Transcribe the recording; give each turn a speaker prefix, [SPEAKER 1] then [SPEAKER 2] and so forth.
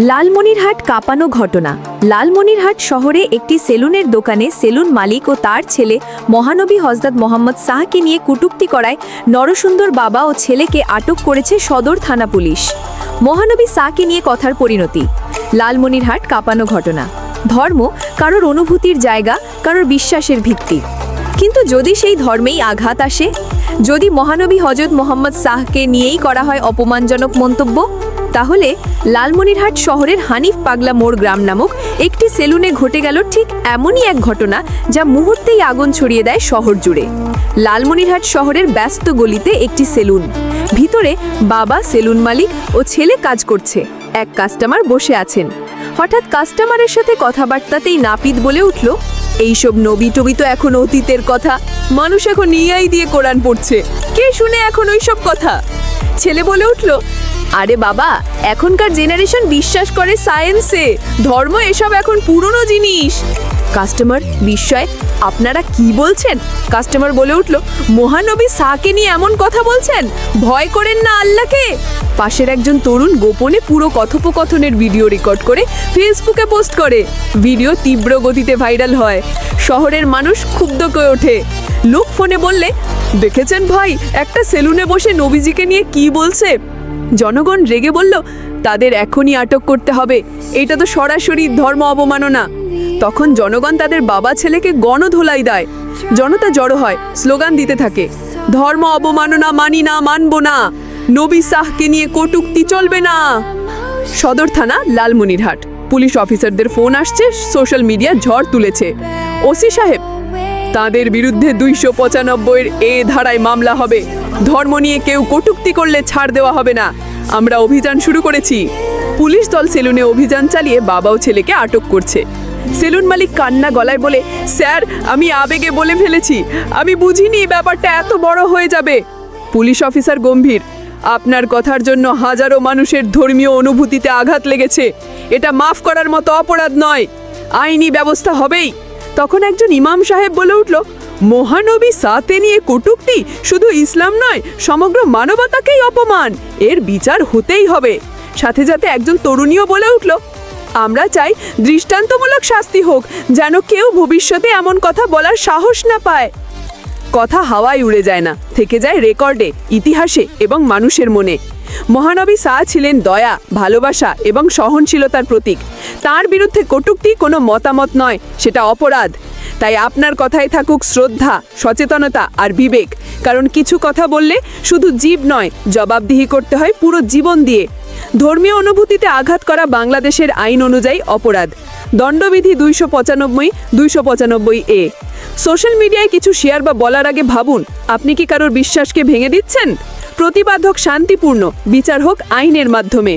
[SPEAKER 1] লালমনিরহাট কাঁপানো ঘটনা। লালমনিরহাট শহরে একটি সেলুনের দোকানে সেলুন মালিক ও তার ছেলে মহানবী হজরত মোহাম্মদ শাহকে নিয়ে কটূক্তি করায় নরসুন্দর বাবা ও ছেলেকে আটক করেছে সদর থানা পুলিশ। মহানবী শাহকে নিয়ে কথার পরিণতি। লালমনিরহাট কাঁপানো ঘটনা। ধর্ম কারোর অনুভূতির জায়গা, কারোর বিশ্বাসের ভিত্তি। কিন্তু যদি সেই ধর্মেই আঘাত আসে? যদি মহানবী হজরত মোহাম্মদ শাহকে নিয়েই করা হয় অপমানজনক মন্তব্য? তাহলে লালমনিরহাট শহরের হানিফ পাগলা মোড় গ্রাম নামক একটি সেলুনে ঘটে গেল ঠিক এমনই এক ঘটনা যা মুহূর্তেই আগুন ছড়িয়ে দেয় শহর জুড়ে। লালমনিরহাট শহরের ব্যস্ত গলিতে একটি সেলুন। ভিতরে বাবা সেলুন মালিক ও ছেলে কাজ করছে। এক কাস্টমার বসে আছেন। হঠাৎ কাস্টমারের সাথে কথাবার্তাতেই নাপিত বলে উঠল, এইসব নবী টবি তো এখন অতীতের কথা। মানুষ এখন ইয়াই দিয়ে কোরআন পড়ছে। কে শুনে এখন ওইসব কথা? ছেলে বলে উঠল আরে বাবা, এখনকার জেনারেশন বিশ্বাস করে সায়েন্সে ধর্ম এসব এখন পুরনো জিনিস। কাস্টমার বিস্ময়, আপনারা কি বলছেন? কাস্টমার বলে উঠল, মহানবী সাকে নিয়ে এমন কথা বলছেন? ভয় করেন না আল্লাহকে। পাশের একজন তরুণ গোপনে পুরো কথোপকথনের ভিডিও রেকর্ড করে ফেসবুকে পোস্ট করে। ভিডিও তীব্র গতিতে ভাইরাল হয়। শহরের মানুষ ক্ষুব্ধ হয়ে ওঠে। লোক ফোনে বললে, দেখেছেন ভাই, একটা সেলুনে বসে নবীজিকে নিয়ে কি বলছে? জনগণ রেগে বলল, তাদের এখনই আটক করতে হবে। এটা তো সরাসরি ধর্ম অবমাননা। তখন জনগণ তাদের বাবা ছেলেকে গণধোলাই দেয়। জনতা জড়ো হয়, স্লোগান দিতে থাকে, ধর্ম অবমাননা মানি না, মানব না। নবী শাহকে নিয়ে কটুক্তি চলবে না। সদর থানা, লালমনিরহাট। পুলিশ অফিসারদের ফোন আসছে, সোশ্যাল মিডিয়া ঝড় তুলেছে। ওসি সাহেব, তাদের বিরুদ্ধে দুইশো পঁচানব্বইয়ের এ ধারায় মামলা হবে। ধর্ম নিয়ে কেউ কটূক্তি করলে ছাড় দেওয়া হবে না। আমরা অভিযান শুরু করেছি। পুলিশ দল সেলুনে অভিযান চালিয়ে বাবাও ছেলেকে আটক করছে। সেলুন মালিক কান্না গলায় বলে, স্যার, আমি আবেগে বলে ফেলেছি। আমি বুঝিনি ব্যাপারটা এত বড় হয়ে যাবে। পুলিশ অফিসার গম্ভীর, আপনার কথার জন্য হাজারো মানুষের ধর্মীয় অনুভূতিতে আঘাত লেগেছে। এটা মাফ করার মতো অপরাধ নয়। আইনি ব্যবস্থা হবেই। তখন একজন ইমাম সাহেব বলে উঠল মহানবী সাতে নিয়ে কটুক্তি শুধু ইসলাম নয়, সমগ্র মানবতাকেই অপমান। এর বিচার হতেই হবে। সাথে সাথে একজন তরুণীও বলে উঠল, আমরা চাই দৃষ্টান্তমূলক শাস্তি হোক, যেন কেউ ভবিষ্যতে এমন কথা বলার সাহস না পায়। কথা হাওয়ায় উড়ে যায় না, থেকে যায় রেকর্ডে, ইতিহাসে এবং মানুষের মনে। মহানবী শাহ ছিলেন দয়া, ভালোবাসা এবং সহনশীলতার প্রতীক। তার বিরুদ্ধে কটূক্তি কোনো মতামত নয়, সেটা অপরাধ। তাই আপনার কথায় থাকুক শ্রদ্ধা, সচেতনতা আর বিবেক। কারণ কিছু কথা বললে শুধু জীব নয়, জবাবদিহি করতে হয় পুরো জীবন দিয়ে। ধর্মীয় অনুভূতিতে আঘাত করা বাংলাদেশের আইন অনুযায়ী অপরাধ। দণ্ডবিধি দুইশো পঁচানব্বই দুইশো পঁচানব্বই এ। সোশ্যাল মিডিয়ায় কিছু শেয়ার বা বলার আগে ভাবুন, আপনি কি কারোর বিশ্বাসকে ভেঙে দিচ্ছেন? প্রতিবাদ হোক শান্তিপূর্ণ। বিচার হোক আইনের মাধ্যমে।